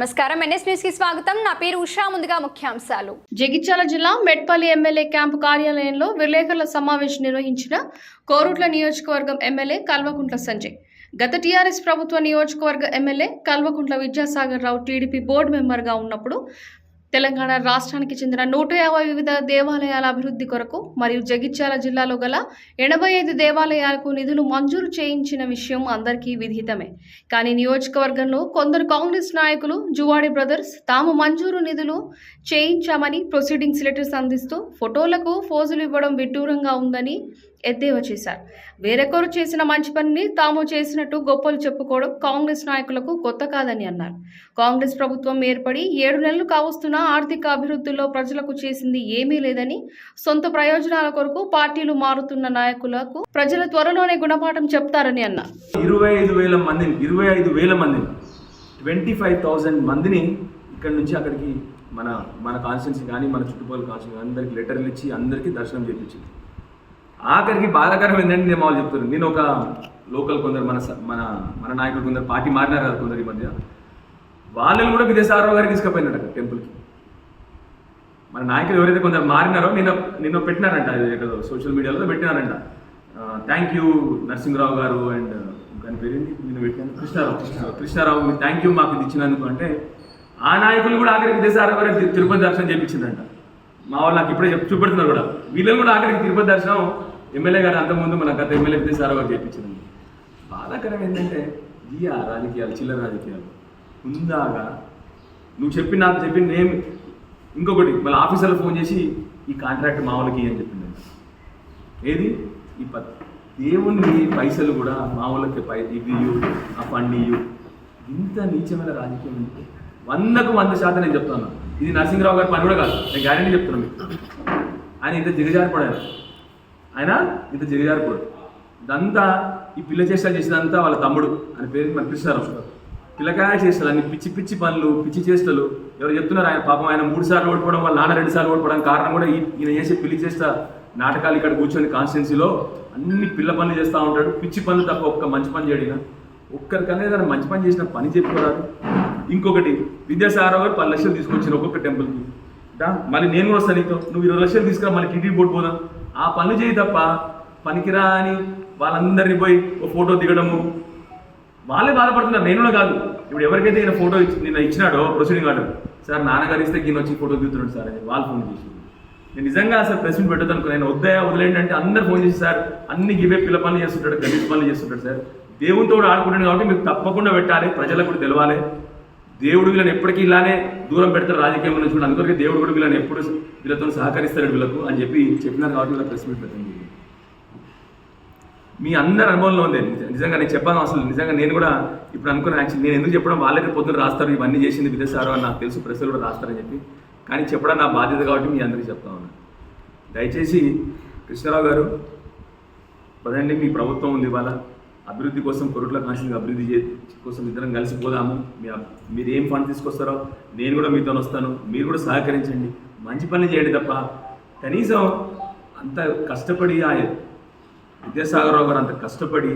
నమస్కారం. ఎన్ఎస్ న్యూస్కి స్వాగతం. నా పేరు ఉషా. ముందుగా ముఖ్యాంశాలు. జగిత్యాల జిల్లా మెట్పల్లి ఎమ్మెల్యే క్యాంపు కార్యాలయంలో విలేకరుల సమావేశం నిర్వహించిన కోరుట్ల నియోజకవర్గం ఎమ్మెల్యే కల్వకుంట్ల సంజయ్. గత టీఆర్ఎస్ ప్రభుత్వ నియోజకవర్గ MLA Kalvakuntla Vidyasagar Rao TDP board మెంబర్గా ఉన్నప్పుడు తెలంగాణ రాష్ట్రానికి చెందిన నూట యాభై వివిధ దేవాలయాల అభివృద్ధి కొరకు మరియు జగిత్యాల జిల్లాలో గల ఎనభై ఐదు దేవాలయాలకు నిధులు మంజూరు చేయించిన విషయం అందరికీ విదితమే. కానీ నియోజకవర్గంలో కొందరు కాంగ్రెస్ నాయకులు జువాడి బ్రదర్స్ తాము మంజూరు నిధులు చేయించామని ప్రొసీడింగ్స్ లెటర్స్ అందిస్తూ ఫోటోలకు ఫోజులు ఇవ్వడం విడ్డూరంగా ఉందని ఎద్దేవా చేశారు. వేరొకరు చేసిన మంచి పనిని తాము చేసినట్టు గొప్పలు చెప్పుకోవడం కాంగ్రెస్ నాయకులకు కొత్త కాదని అన్నారు. కాంగ్రెస్ ప్రభుత్వం ఏర్పడి ఏడు నెలలు కావస్తున్న ఆర్థిక అభివృద్ధిలో ప్రజలకు చేసింది ఏమీ లేదని సొంత ప్రయోజనాల కొరకు పార్టీలు మారుతున్న నాయకులకు ప్రజల త్వరలోనే గుణపాఠం చెప్తారని అన్నారు. ఇరవై ఐదు వేల మందిని ఇరవై ఐదు వేల మందిని ట్వంటీ ఫైవ్ థౌజండ్ మందిని ఇక్కడ నుంచి అక్కడికి మన మన కాన్స్టిట్యున్సీ కానీ మన చుట్టుపక్కల కాన్స్టిట్యూన్సీ అందరికి లెటర్లు ఇచ్చి అందరికీ దర్శనం చేయించింది ఆఖరికి బాధాకరం ఏంటంటే నేను మామూలు చెప్తున్నాను నేను ఒక లోకల్ కొందరు మన మన మన నాయకులు కొందరు పార్టీ మారినారు కదా కొందరు ఈ మధ్య. వాళ్ళని కూడా విదేశారావు గారికి తీసుకుపోయినాడు టెంపుల్కి. మన నాయకులు ఎవరైతే కొందరు మారినారో నిన్న నిన్న పెట్టినారంట సోషల్ మీడియాలో పెట్టినారంట. థ్యాంక్ యూ నరసింహరావు గారు అండ్ దాని పేరేంటి నేను పెట్టాను కృష్ణారావు. కృష్ణారావు. థ్యాంక్ యూ మాకు ఇది ఇచ్చినందుకు అంటే ఆ నాయకులు కూడా ఆఖరికి విదేశారావు గారికి తిరుపతి దర్శనం చేయించిందంట. మా వాళ్ళు నాకు ఇప్పుడే చెప్పు చూపెడుతున్నారు కూడా. వీళ్ళని కూడా ఆఖరికి తిరుపతి దర్శనం ఎమ్మెల్యే గారు అంతకుముందు మన గత ఎమ్మెల్యే విదేశారావు గారు చేయించింది బాధాకరం ఏంటంటే ఈ ఆ రాజకీయాలు చిల్లర రాజకీయాలు. ఉందాగా నువ్వు చెప్పి నాకు చెప్పి నేమ్ ఇంకొకటి మళ్ళీ ఆఫీసర్లు ఫోన్ చేసి ఈ కాంట్రాక్ట్ మా వాళ్ళకి అని చెప్పింది ఏది? ఈ ప దేవుణ్ణి పైసలు కూడా మా వాళ్ళకి పై ఇవి ఆ ఫండ్ ఇయ్యు. ఇంత నీచమైన రాజకీయం ఉంటే వందకు వంద శాతం నేను చెప్తాను. ఇది నరసింహరావు గారి పని కూడా కాదు. నేను గ్యారెంటీ చెప్తున్నాను మీకు. ఆయన ఇంత దిగజారిపడారు. ఆయన ఇంత దిగజారిపోడు ఇదంతా ఈ పిల్ల చేష్టలు చేసినంతా వాళ్ళ తమ్ముడు అని పేరు మన కృష్ణారావు పిల్లకాయ చేష్టలు అన్ని పిచ్చి పిచ్చి పనులు పిచ్చి చేష్టలు. ఎవరు చెప్తున్నారు ఆయన పాపం ఆయన మూడు సార్లు ఓడిపోవడం వాళ్ళ నాన్న రెండు సార్లు ఓడిపోవడం కారణం కూడా ఈయన చేసే పిల్లి చేష్ట నాటకాలు ఇక్కడ కూర్చొని కాన్స్టిట్యున్సీలో అన్ని పిల్ల పనులు చేస్తూ ఉంటాడు. పిచ్చి పనులు తప్ప ఒక్క మంచి పని చేయడిన ఒక్కరికన్నా దాన్ని మంచి పని చేసిన పని చెప్పుకోరాదు. ఇంకొకటి విద్యాసాగర్ గారు పది లక్షలు తీసుకొచ్చిన ఒక్కొక్క టెంపుల్కి. మళ్ళీ నేను కూడా వస్తాను నీతో. నువ్వు ఇరవై లక్షలు తీసుకురా మళ్ళీ టీటీ బోర్డు పోదాం. ఆ పనులు చేయి తప్ప పనికిరా అని వాళ్ళందరినీ పోయి ఓ ఫోటో దిగడము. వాళ్ళే బాధపడుతున్నారు. నేను కూడా కాదు. ఇప్పుడు ఎవరికైతే ఈయన ఫోటో ఇచ్చి నిన్న ఇచ్చినాడో ప్రొసీడింగ్ ఆర్డర్ సార్ నాన్నగారు ఇస్తే ఈయన వచ్చి ఫోటో దిగుతున్నాడు సార్ అని వాళ్ళు ఫోన్ చేసి. నేను నిజంగా అసలు ప్రెస్ మీట్ పెట్టదు అనుకో నేను వద్దయా వదిలేండి అంటే అందరు ఫోన్ చేసి సార్ అన్ని గివే పిల్ల పనులు చేస్తుంటాడు గలీజ్ పనులు చేస్తుంటాడు సార్. దేవునితో కూడా ఆడుకుంటాడు కాబట్టి మీరు తప్పకుండా పెట్టాలి. ప్రజలకు కూడా తెలవాలి. దేవుడు వీళ్ళని ఎప్పటికీ ఇలానే దూరం పెడతారు రాజకీయంలో నుంచి అందుకొరకే దేవుడు కూడా వీళ్ళని ఎప్పుడు వీళ్ళతో సహకరిస్తాడు వీళ్ళకు అని చెప్పి చెప్పినారు కాబట్టి వీళ్ళ ప్రెస్ మీట్ పెట్టండి. మీ అందరి అనుభవంలో ఉంది. నిజంగా నేను చెప్పాను అసలు నిజంగా నేను కూడా ఇప్పుడు అనుకున్నా యాక్చువల్లీ నేను ఎందుకు చెప్పడం వాళ్ళే పొద్దున పొద్దున్న రాస్తారు ఇవన్నీ చేసింది విదేశారు అని నాకు తెలుసు ప్రెస్లు కూడా రాస్తారని చెప్పి. కానీ చెప్పడం నా బాధ్యత కాబట్టి మీ అందరికీ చెప్తా ఉన్నా. దయచేసి కృష్ణారావు గారు పదండి మీ ప్రభుత్వం ఉంది ఇవాళ. అభివృద్ధి కోసం కొరుట్ల కాన్స్టిట్యూన్సీ అభివృద్ధి కోసం ఇద్దరం కలిసి పోదాము. మీరు ఏం ఫండ్ తీసుకొస్తారో నేను కూడా మీతో వస్తాను. మీరు కూడా సహకరించండి. మంచి పనులు చేయండి తప్ప కనీసం అంత కష్టపడి ఆ విద్యాసాగరరావు గారు అంత కష్టపడి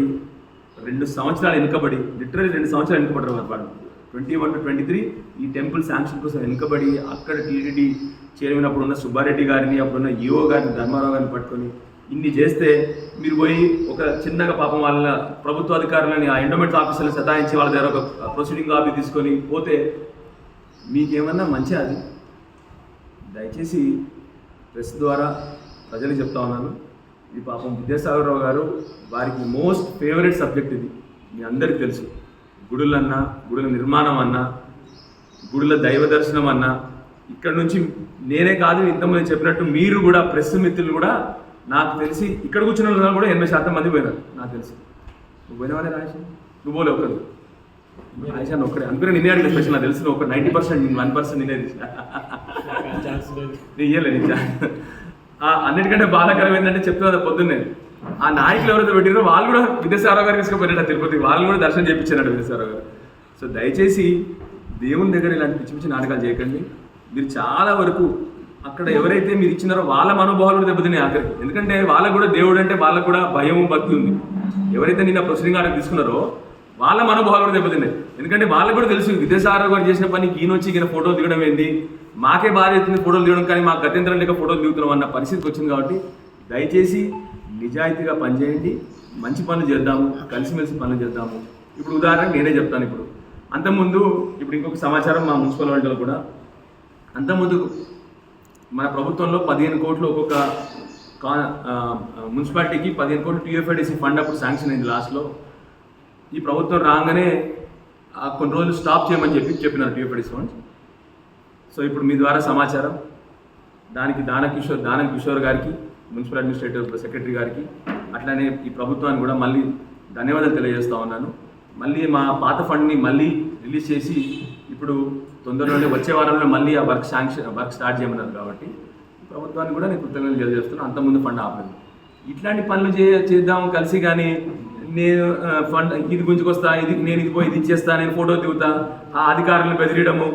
రెండు సంవత్సరాలు వెనుకబడి లిటరలీ రెండు సంవత్సరాలు వెనుకబడ్డారు వారు వాడు twenty one two twenty three ఈ టెంపుల్ శాంక్షన్ కోసం వెనుకబడి అక్కడ టీడీడీ చేరినప్పుడు ఉన్న సుబ్బారెడ్డి గారిని అప్పుడున్న ఈఓ గారిని ధర్మారావు గారిని పట్టుకొని ఇన్ని చేస్తే మీరు పోయి ఒక చిన్నగా పాపం వాళ్ళ ప్రభుత్వ అధికారులని ఆ ఎండోమెంట్స్ ఆఫీసర్లు సతాయించి వాళ్ళ దగ్గర ఒక ప్రొసీడింగ్ కాపీ తీసుకొని పోతే మీకేమన్నా మంచి అది? దయచేసి ప్రెస్ ద్వారా ప్రజలకు చెప్తా ఉన్నాను. ఇది పాపం విద్యాసాగరరావు గారు వారికి మోస్ట్ ఫేవరెట్ సబ్జెక్ట్ ఇది. మీ అందరికీ తెలుసు. గుడులన్నా గుడుల నిర్మాణం అన్నా గుడుల దైవ దర్శనం అన్నా ఇక్కడ నుంచి నేనే కాదు ఇంతమంది చెప్పినట్టు మీరు కూడా ప్రెస్ మిత్రులు కూడా నాకు తెలిసి ఇక్కడ కూర్చున్న వాళ్ళు కూడా ఎనభై శాతం మంది పోయినారు. నాకు తెలిసి. నువ్వు పోయినవానే రాజేష్? నువ్వు పోలే ఒక్కరు ఆయిషా ఒక్కడే. అందుకనే నిన్నే అడిగిన స్పెషల్ నాకు తెలిసిన ఒక నైంటీ పర్సెంట్ వన్ పర్సెంట్ నిన్నే తీసిన నేను ఇయ్యలే ఆ అన్నిటికంటే బాధాకరం ఏంటంటే చెప్తున్నా పొద్దున్నే. ఆ నాయకులు ఎవరైతే పెట్టినారో వాళ్ళు కూడా విద్యాసారావు గారికి తీసుకుపోయినట్టు తిరుపతి. వాళ్ళు కూడా దర్శనం చేయించారు విద్యాసారావు గారు. సో దయచేసి దేవుని దగ్గర ఇలాంటి పిచ్చి పిచ్చి నాటకాలు చేయకండి. మీరు చాలా వరకు అక్కడ ఎవరైతే మీరు ఇచ్చినారో వాళ్ళ మనోభావాలు కూడా దెబ్బతిన్నాయి ఆఖరికి. ఎందుకంటే వాళ్ళకు కూడా దేవుడు అంటే వాళ్ళకు కూడా భయం భక్తి ఉంది. ఎవరైతే నిన్న ప్రొసీడింగ్ ఆర్డర్ తీసుకున్నారో వాళ్ళ మనోభావాలు కూడా దెబ్బతిన్నాయి. ఎందుకంటే వాళ్ళకు కూడా తెలుసు విదేశారావు గారు చేసిన పని ఈయన వచ్చి ఈయన ఫోటోలు దిగడం ఏంది? మాకే బాధ అవుతుంది ఫోటోలు దిగడం కానీ మాకు గత్యంతరం లేక ఫోటోలు దిగుతున్నాం అన్న పరిస్థితికి వచ్చింది కాబట్టి దయచేసి నిజాయితీగా పనిచేయండి. మంచి పనులు చేద్దాము కలిసిమెలిసి పనులు చేద్దాము. ఇప్పుడు ఉదాహరణ నేనే చెప్తాను ఇప్పుడు. అంతకుముందు ఇప్పుడు ఇంకొక సమాచారం మా మున్సిపల్ వాళ్ళలో కూడా అంతకుముందు మన ప్రభుత్వంలో పదిహేను కోట్లు ఒక్కొక్క కా- మున్సిపాలిటీకి పదిహేను కోట్లు టీఎఫ్ఐడిసి ఫండ్ అప్పుడు శాంక్షన్ అయింది లాస్ట్లో. ఈ ప్రభుత్వం రాగానే కొన్ని రోజులు స్టాప్ చేయమని చెప్పి చెప్పినారు టీఎఫ్ఐడిసి ఫండ్స్. సో ఇప్పుడు మీ ద్వారా సమాచారం. దానికి దాన కిషోర్ దానం కిషోర్ గారికి మున్సిపల్ అడ్మినిస్ట్రేటివ్ సెక్రటరీ గారికి అట్లానే ఈ ప్రభుత్వాన్ని కూడా మళ్ళీ ధన్యవాదాలు తెలియజేస్తా ఉన్నాను. మళ్ళీ మా పాత ఫండ్ని మళ్ళీ రిలీజ్ చేసి ఇప్పుడు తొందరలోనే వచ్చే వారంలో మళ్ళీ ఆ వర్క్ శాంక్షన్ వర్క్ స్టార్ట్ చేయమన్నారు కాబట్టి ప్రభుత్వాన్ని కూడా నేను కృతజ్ఞతలు తెలియజేస్తున్నాను. అంతకుముందు ఫండ్ ఆపలేదు. ఇట్లాంటి పనులు చే చేద్దాం కలిసి కానీ నేను ఫండ్ ఇది గుంజుకొస్తా ఇది నేను ఇది పోయి ఇది ఇచ్చేస్తా నేను ఫోటో దిగుతా ఆ అధికారులను బెదిరియడము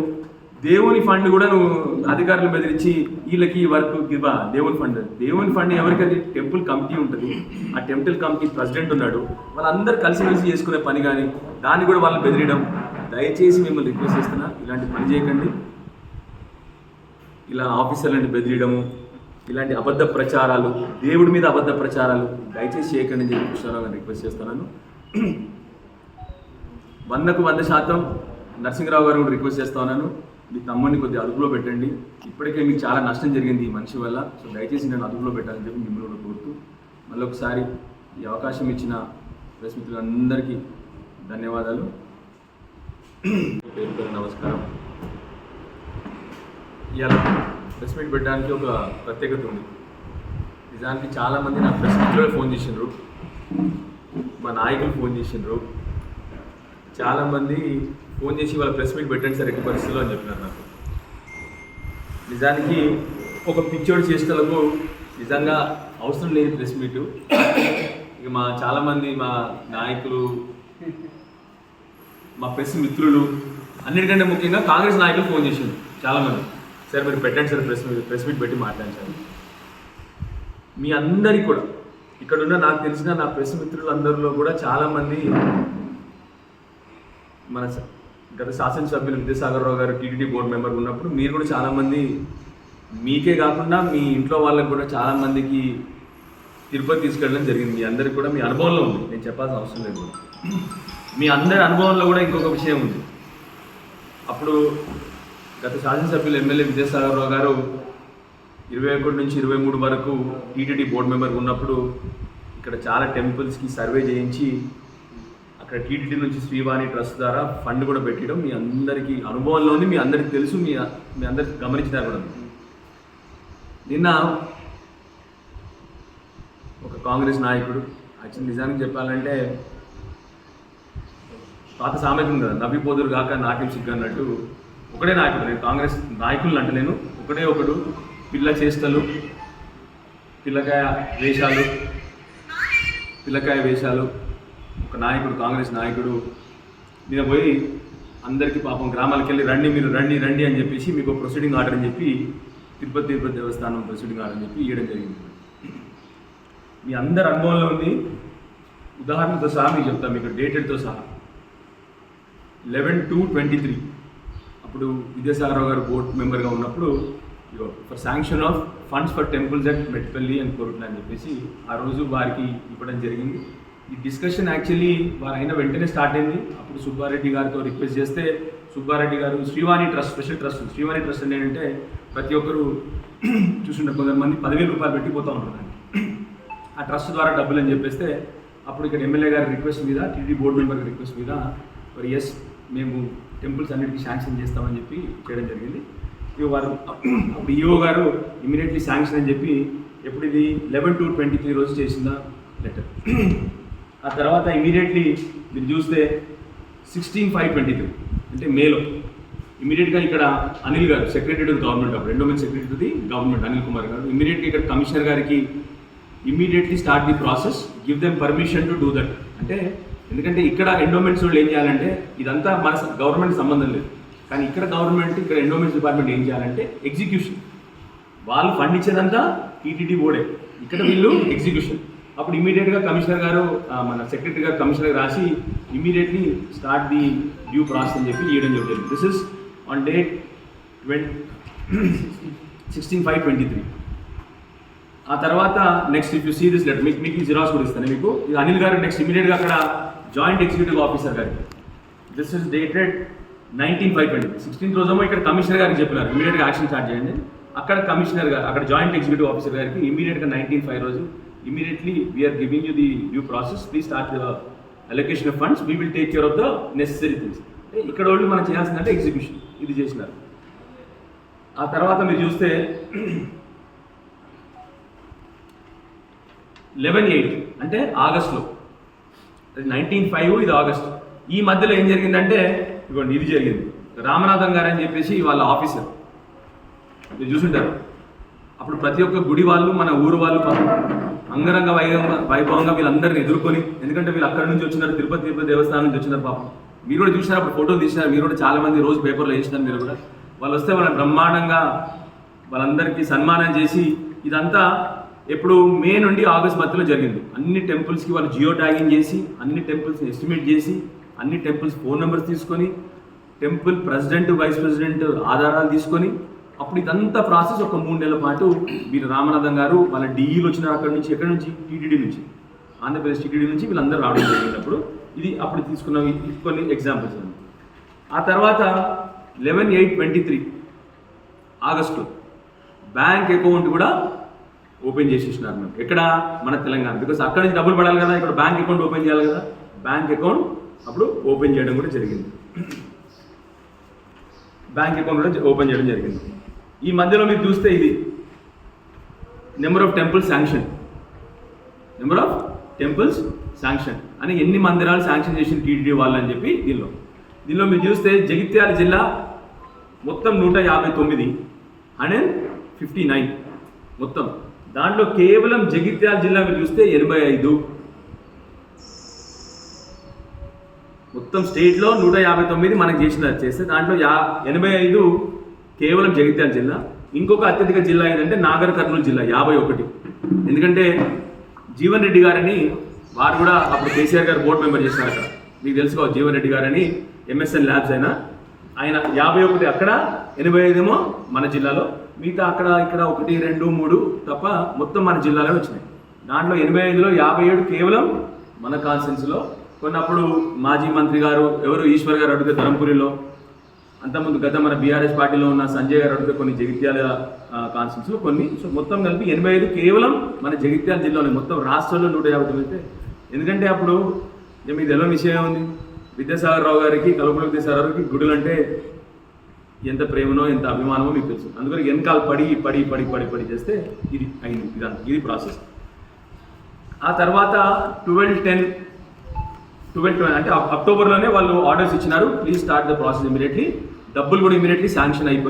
దేవుని ఫండ్ కూడా నువ్వు అధికారులను బెదిరించి వీళ్ళకి వర్క్ ఇవ్వా. దేవుని ఫండ్. దేవుని ఫండ్ ఎవరికైతే టెంపుల్ కమిటీ ఉంటుంది. ఆ టెంపుల్ కమిటీ ప్రెసిడెంట్ ఉన్నాడు. వాళ్ళందరూ కలిసిమెలిసి చేసుకునే పని కానీ దాన్ని కూడా వాళ్ళు బెదిరియడం దయచేసి మిమ్మల్ని రిక్వెస్ట్ చేస్తున్నా ఇలాంటి పని చేయకండి. ఇలా ఆఫీసర్లను బెదిరియడము ఇలాంటి అబద్ధ ప్రచారాలు దేవుడి మీద అబద్ధ ప్రచారాలు దయచేసి చేయకండి అని చెప్పి కృష్ణారావు రిక్వెస్ట్ చేస్తున్నాను. వందకు వంద శాతం నరసింహరావు గారు కూడా రిక్వెస్ట్ చేస్తా ఉన్నాను. మీ తమ్ముడిని కొద్దిగా అదుపులో పెట్టండి. ఇప్పటికే మీకు చాలా నష్టం జరిగింది ఈ మనిషి వల్ల. సో దయచేసి నేను అదుపులో పెట్టాలని చెప్పి మిమ్మల్ని కూడా కోరుతూ మళ్ళీ ఒకసారి ఈ అవకాశం ఇచ్చిన ప్రెస్ మిత్రులందరికీ ధన్యవాదాలు. పేరు పేరు నమస్కారం. ఇలా ప్రెస్ మీట్ పెట్టడానికి ఒక ప్రత్యేకత ఉంది. నిజానికి చాలామంది నా ప్రెస్ మిత్రులు ఫోన్ చేసిండ్రు. మా నాయకులు ఫోన్ చేసిండ్రు. చాలామంది ఫోన్ చేసి వాళ్ళ ప్రెస్ మీట్ పెట్టండి సార్ ఎట్టి పరిస్థితుల్లో అని చెప్పినారు నాకు. నిజానికి ఒక పిచ్చోడి చేష్టలకు నిజంగా అవసరం లేదు ప్రెస్ మీటు. ఇక మా చాలామంది మా నాయకులు మా ప్రెస్ మిత్రులు అన్నిటికంటే ముఖ్యంగా కాంగ్రెస్ నాయకులు ఫోన్ చేసింది చాలామంది. సార్ మీరు పెట్టండి sir press meet press meet పెట్టి మాట్లాడండి మీ అందరికీ కూడా ఇక్కడ ఉన్న నాకు తెలిసిన నా ప్రెస్ మిత్రులందరిలో కూడా చాలామంది మన గత శాసనసభ్యులు విద్యాసాగర్ రావు గారు టీటీడీ బోర్డు మెంబర్ ఉన్నప్పుడు మీరు కూడా చాలామంది మీకే కాకుండా మీ ఇంట్లో వాళ్ళకి కూడా చాలామందికి తిరుపతి తీసుకెళ్ళడం జరిగింది. మీ అందరికి కూడా మీ అనుభవంలో ఉంది. నేను చెప్పాల్సిన అవసరం లేదు. కూడా. మీ అందరి అనుభవంలో కూడా ఇంకొక విషయం ఉంది. అప్పుడు గత శాసనసభ్యులు ఎమ్మెల్యే విద్యాసాగర్ గారు ఇరవై ఒకటి నుంచి ఇరవై మూడు వరకు టీటీడీ బోర్డు మెంబర్ ఉన్నప్పుడు ఇక్కడ చాలా టెంపుల్స్కి సర్వే చేయించి అక్కడ టీటీడీ నుంచి శ్రీవాణి ట్రస్ట్ ద్వారా ఫండ్ కూడా పెట్టడం మీ అందరికీ అనుభవంలోని మీ అందరికీ తెలుసు మీ మీ అందరికి గమనించినారు కూడా. నిన్న ఒక కాంగ్రెస్ నాయకుడు యాక్చువల్ నిజానికి చెప్పాలంటే పాత సామెత ఉంది కదా నవ్విపోదురు కాక నాట్యం సిగ్గు అన్నట్టు. ఒకడే నాయకుడు నేను కాంగ్రెస్ నాయకులను అంటలేను ఒకడే ఒకడు. పిల్ల చేష్టలు పిల్లకాయ వేషాలు పిల్లకాయ వేషాలు. ఒక నాయకుడు కాంగ్రెస్ నాయకుడు. మీద పోయి అందరికీ పాపం గ్రామాలకు వెళ్ళి రండి మీరు రండి రండి అని చెప్పేసి మీకు ప్రొసీడింగ్ ఆర్డర్ అని చెప్పి తిరుపతి తిరుపతి దేవస్థానం ప్రొసీడింగ్ ఆర్డర్ అని చెప్పి ఇవ్వడం జరిగింది. మీ అందరి అనుభవంలో ఉంది. ఉదాహరణతో సహా మీకు చెప్తాను మీకు డేటెడ్తో సహా. లెవెన్ టు ట్వంటీ త్రీ అప్పుడు విద్యాసాగరరావు గారు బోర్డ్ మెంబర్గా ఉన్నప్పుడు for sanction of funds for temples at Metpalli అని కోరుతున్నా అని చెప్పేసి ఆ రోజు వారికి ఇవ్వడం జరిగింది. ఈ డిస్కషన్ యాక్చువల్లీ వారు అయిన వెంటనే స్టార్ట్ అయింది. అప్పుడు సుబ్బారెడ్డి గారితో రిక్వెస్ట్ చేస్తే Subbareddy garu Srivani trust special trust Srivani trust అంటే ఏంటంటే ప్రతి ఒక్కరు చూస్తుంటే కొంతమంది పదివేల రూపాయలు పెట్టిపోతూ ఉంటారు దానికి. ఆ ట్రస్ట్ ద్వారా డబ్బులు అని చెప్పేస్తే అప్పుడు ఇక్కడ ఎమ్మెల్యే గారి రిక్వెస్ట్ మీద టీడీ బోర్డు మెంబర్ రిక్వెస్ట్ మీద మరి ఎస్ మేము టెంపుల్స్ అన్నిటికీ శాంక్షన్ చేస్తామని చెప్పి చేయడం జరిగింది. ఇక వారు అప్పుడు ఈఓ గారు ఇమీడియట్లీ శాంక్షన్ అని చెప్పి ఎప్పుడు ఇది లెవెన్ టు ట్వంటీ త్రీ రోజు చేసిన లెటర్. ఆ తర్వాత ఇమీడియట్లీ మీరు చూస్తే సిక్స్టీన్ ఫైవ్ ట్వంటీ త్రీ అంటే మేలో. ఇమీడియట్గా ఇక్కడ అనిల్ గారు సెక్రటరీ గవర్నమెంట్ అప్పుడు endowment secretary government Anil Kumar garu. ఇమీడియట్గా ఇక్కడ కమిషనర్ గారికి immediately start the process give them permission to do that అంటే ఎందుకంటే ఇక్కడ ఎండోమెంట్స్ వాళ్ళు ఏం చేయాలంటే ఇదంతా మన గవర్నమెంట్ సంబంధం లేదు. కానీ ఇక్కడ గవర్నమెంట్ ఇక్కడ ఎండోమెంట్స్ డిపార్ట్మెంట్ ఏం చేయాలంటే ఎగ్జిక్యూషన్ వాళ్ళు ఫండ్ ఇచ్చేదంతా టీటీడీ బోర్డే ఇక్కడ వీళ్ళు ఎగ్జిక్యూషన్ అప్పుడు ఇమీడియట్గా కమిషనర్ గారు మన సెక్రటరీ గారు కమిషనర్ రాసి immediately start the due process అని చెప్పి ఇవ్వడం జరిగింది this is on date twenty sixteen five twenty three ఆ తర్వాత next if you see this letter మీకు మీకు జిరాక్స్ కూడా ఇస్తాను మీకు. ఇది అనిల్ గారు నెక్స్ట్ ఇమీడియట్గా అక్కడ జాయింట్ ఎగ్జిక్యూటివ్ ఆఫీసర్ గారికి this is dated nineteen five twenty sixteenth రోజేమో ఇక్కడ కమిషనర్ గారికి చెప్పినారు. ఇమీడియట్గా యాక్షన్ స్టార్ట్ చేయండి. అక్కడ కమిషనర్ గారు అక్కడ జాయింట్ ఎగ్జిక్యూటివ్ ఆఫీసర్ గారికి ఇమీడియట్గా నైన్టీన్ ఫైవ్ రోజు immediately we are giving you the due process please start the allocation of funds we will take care of the necessary things ఇక్కడ వాళ్ళు మనం చేయాల్సిందంటే ఎగ్జిక్యూషన్ ఇది చేసినారు. ఆ తర్వాత మీరు చూస్తే లెవెన్ ఎయిట్ అంటే ఆగస్ట్లో. నైన్టీన్ ఫైవ్ ఇది ఆగస్ట్. ఈ మధ్యలో ఏం జరిగిందంటే ఇదిగోండి ఇది జరిగింది. రామనాథం గారు అని చెప్పేసి వాళ్ళ ఆఫీసర్. మీరు చూసుంటారు. అప్పుడు ప్రతి ఒక్క గుడి వాళ్ళు మన ఊరు వాళ్ళు అంగరంగ వైభవంగా వైభవంగా వీళ్ళందరిని ఎదుర్కొని ఎందుకంటే వీళ్ళు అక్కడి నుంచి వచ్చినారు తిరుపతి తిరుపతి దేవస్థానం నుంచి వచ్చినారు పాపం. మీరు కూడా చూసినారు? అప్పుడు ఫోటోలు తీసినారు? మీరు కూడా చాలా మంది రోజు పేపర్లో వేసినారు మీరు కూడా. వాళ్ళు వస్తే వాళ్ళని బ్రహ్మాండంగా వాళ్ళందరికీ సన్మానం చేసి ఇదంతా ఇప్పుడు మే నుండి ఆగస్ట్ మధ్యలో జరిగింది. అన్ని టెంపుల్స్కి వాళ్ళు జియో ట్యాగింగ్ చేసి అన్ని టెంపుల్స్ని ఎస్టిమేట్ చేసి అన్ని టెంపుల్స్ ఫోన్ నెంబర్స్ తీసుకొని టెంపుల్ ప్రెసిడెంట్ వైస్ ప్రెసిడెంట్ ఆధారాలు తీసుకొని అప్పుడు ఇదంతా ప్రాసెస్ ఒక మూడు నెలల పాటు వీరు రామనాథం గారు వాళ్ళ డిఈలు వచ్చినారు అక్కడి నుంచి ఎక్కడి నుంచి? టీటీడీ నుంచి. ఆంధ్రప్రదేశ్ టీటీడీ నుంచి వీళ్ళందరూ రావడం జరిగినప్పుడు ఇది అప్పుడు తీసుకున్న కొన్ని ఎగ్జాంపుల్స్ అండి. ఆ తర్వాత eleven eight twenty three August. Bank account కూడా ఓపెన్ చేసేసినారు మేము ఎక్కడ? మన తెలంగాణ. బికాస్ అక్కడ నుంచి డబ్బులు పడాలి కదా ఇక్కడ బ్యాంక్ అకౌంట్ ఓపెన్ చేయాలి కదా. బ్యాంక్ అకౌంట్ అప్పుడు ఓపెన్ చేయడం కూడా జరిగింది. బ్యాంక్ అకౌంట్ కూడా ఓపెన్ చేయడం జరిగింది. ఈ మధ్యలో మీరు చూస్తే ఇది. Number of temples sanction number of temples sanction అని ఎన్ని మందిరాలు శాంక్షన్ చేసిన టీటీడీ వాళ్ళు అని చెప్పి దీనిలో. దీనిలో మీరు చూస్తే జగిత్యాల జిల్లా మొత్తం నూట యాభై తొమ్మిది హండ్రెడ్ ఫిఫ్టీ నైన్ మొత్తం. దాంట్లో కేవలం జగిత్యాల జిల్లా మీరు చూస్తే ఎనభై ఐదు. మొత్తం స్టేట్లో నూట యాభై తొమ్మిది మనకు చేసిన చేస్తే దాంట్లో యా ఎనభై ఐదు కేవలం జగిత్యాల జిల్లా. ఇంకొక అత్యధిక జిల్లా ఏంటంటే నాగర్ కర్నూలు జిల్లా యాభై ఒకటి. ఎందుకంటే జీవన్ రెడ్డి గారని వారు కూడా అప్పుడు కేసీఆర్ గారు బోర్డు మెంబర్ చేశారు అక్కడ మీకు తెలుసుకో జీవన్ రెడ్డి గారని ఎంఎస్ఎన్ ల్యాబ్స్ అయినా. ఆయన యాభై ఒకటి అక్కడ ఎనభై ఐదేమో మన జిల్లాలో. మిగతా అక్కడ ఇక్కడ ఒకటి రెండు మూడు తప్ప మొత్తం మన జిల్లాలో వచ్చినాయి. దాంట్లో ఎనభై ఐదులో యాభై ఏడు కేవలం మన కాన్స్టెన్సీలో. కొన్నప్పుడు మాజీ మంత్రి గారు ఎవరు? ఈశ్వర్ గారు అడిగితే ధర్మపురిలో అంతకుముందు గత మన బీఆర్ఎస్ పార్టీలో ఉన్న సంజయ్ గారు అడిగితే కొన్ని జగిత్యాల కాన్స్టిట్యూన్స్లో కొన్ని. సో మొత్తం కలిపి ఎనభై ఐదు కేవలం మన జగిత్యాల జిల్లాలో మొత్తం రాష్ట్రంలో నూట యాభై తొమ్మిది ఎందుకంటే అప్పుడు మీకు తెలియని విషయం ఉంది విద్యాసాగర్ రావు గారికి కల్పన విద్యాసాగర్ గారికి గుడులు అంటే ఎంత ప్రేమనో ఎంత అభిమానమో మీకు తెలుసు. అందుకని వెనకాల పడి పడి పడి పడి పడి చేస్తే ఇది అయింది ఇదంతా. ఇది ప్రాసెస్ ఆ తర్వాత ట్వెల్వ్ టెన్ ట్వెల్వ్ ట్వెల్వ్ అంటే అక్టోబర్లోనే వాళ్ళు ఆర్డర్స్ ఇచ్చినారు. Please start the process immediately డబ్బులు కూడా ఇమీడియట్లీ శాంక్షన్ అయిపోయి